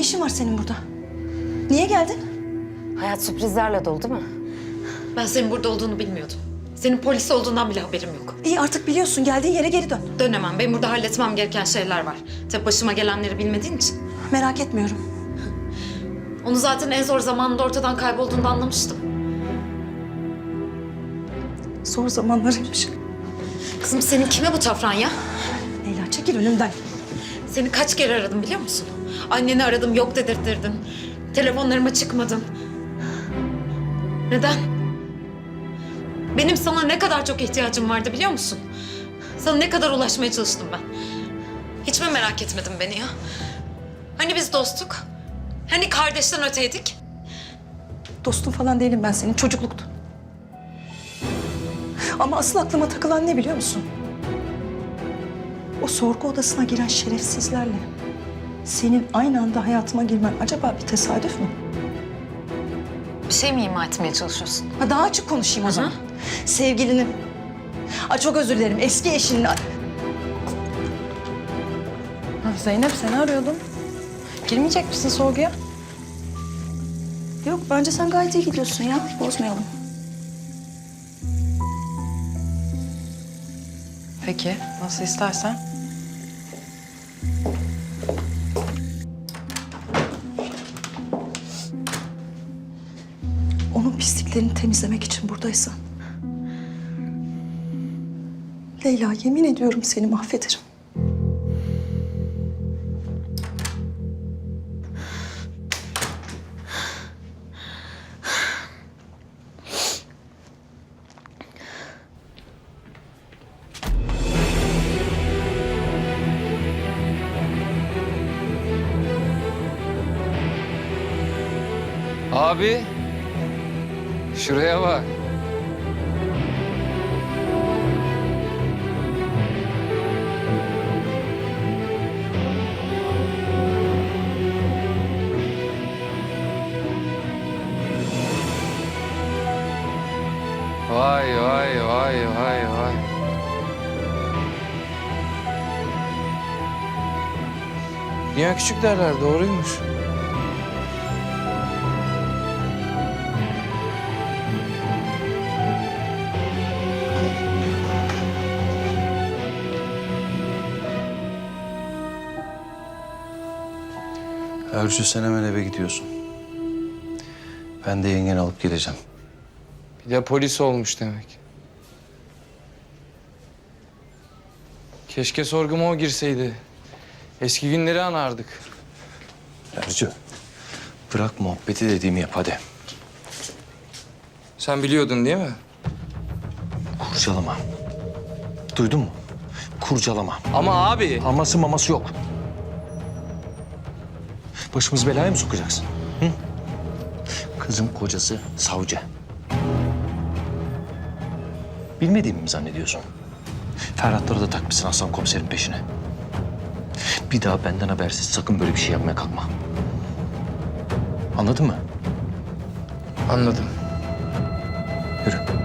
işin var senin burada? Niye geldin? Hayat sürprizlerle dolu değil mi? Ben senin burada olduğunu bilmiyordum. Senin polis olduğundan bile haberim yok. İyi artık biliyorsun. Geldiğin yere geri dön. Dönemem. Benim burada halletmem gereken şeyler var. Tabii başıma gelenleri bilmediğin için. Merak etmiyorum. Onu zaten en zor zamanında ortadan kaybolduğunda anlamıştım. Zor zamanlarıymış. Kızım senin kime bu tafran ya? Leyla çekil önümden. Seni kaç kere aradım biliyor musun? Anneni aradım yok dedirttirdin. Telefonlarıma çıkmadın. Neden? Benim sana ne kadar çok ihtiyacım vardı biliyor musun? Sana ne kadar ulaşmaya çalıştım ben. Hiç mi merak etmedin beni ya? Hani biz dostuk? Hani kardeşten öteydik? Dostum falan değilim ben senin. Çocukluktu. Ama asıl aklıma takılan ne biliyor musun? O sorgu odasına giren şerefsizlerle senin aynı anda hayatıma girmen acaba bir tesadüf mü? Bir şey mi ima etmeye çalışıyorsun? Ha, daha açık konuşayım o zaman. Sevgilinin, Ay çok özür dilerim, eski eşinin... Ha, Zeynep seni arıyordum. Girmeyecek misin sorguya? Yok bence sen gayet iyi gidiyorsun ya. Bozmayalım. Peki, nasıl istersen. Onun pisliklerini temizlemek için buradaysan. Leyla yemin ediyorum seni mahvederim. Abi. Şuraya bak. Vay vay vay vay vay. Dünya küçük derler doğruymuş. Ercü sen hemen eve gidiyorsun. Ben de yengeni alıp geleceğim. Bir de polis olmuş demek. Keşke sorguma o girseydi. Eski günleri anardık. Ercü bırak muhabbeti dediğimi yap hadi. Sen biliyordun değil mi? Kurcalama. Duydun mu? Kurcalama. Ama abi. Aması maması yok. Başımız belaya mı sokacaksın? Hı? Kızın kocası savcı. Bilmediğimi mi zannediyorsun? Ferhatları da takmışsın Aslan komiserin peşine. Bir daha benden habersiz sakın böyle bir şey yapmaya kalkma. Anladın mı? Anladım. Yürü.